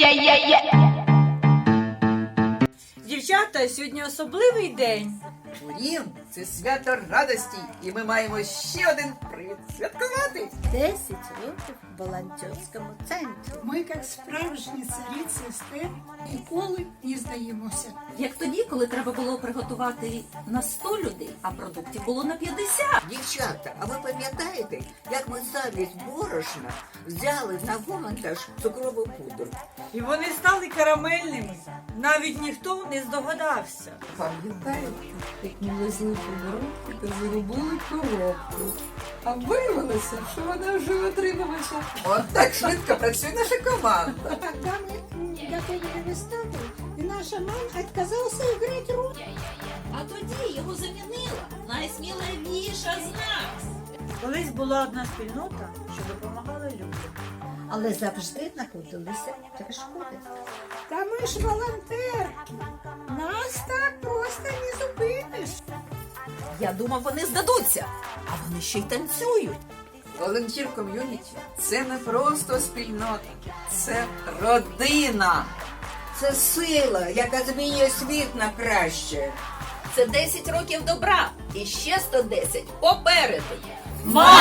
Yeah, yeah, yeah. Дівчата, сьогодні особливий день. Дім це свято радості, і ми маємо ще один привід святкувати. 10 років в волонтерському центрі. Ми, як справжні цариці Естер, ніколи не. Як тоді, коли треба було приготувати на 100 людей, а продуктів було на 50. Дівчата, а ви пам'ятаєте, як ми замість борошна взяли на вимонтаж цукрову пудру? І вони стали карамельними. Навіть ніхто не здогадався. Пам'ятаю, як ми везли поворотки та заробили коробку. А виявилося, що вона вже отрималася. От так швидко працює наша команда. Когда мы готовили выставку, и наша мама отказался играть роль. А тоді його замінила найсміливіша з нас. Колись була одна спільнота, що допомагала людям. Але завжди знаходилися перешкоди. Та ми ж волонтерки. Нас так просто не зупиниш. Я думав, вони здадуться, а вони ще й танцюють. Волонтір ком'юніті це не просто спільнота, це родина. Це сила, яка змінює світ на краще. Це 10 років добра і ще 110 попереду. Мазельтов!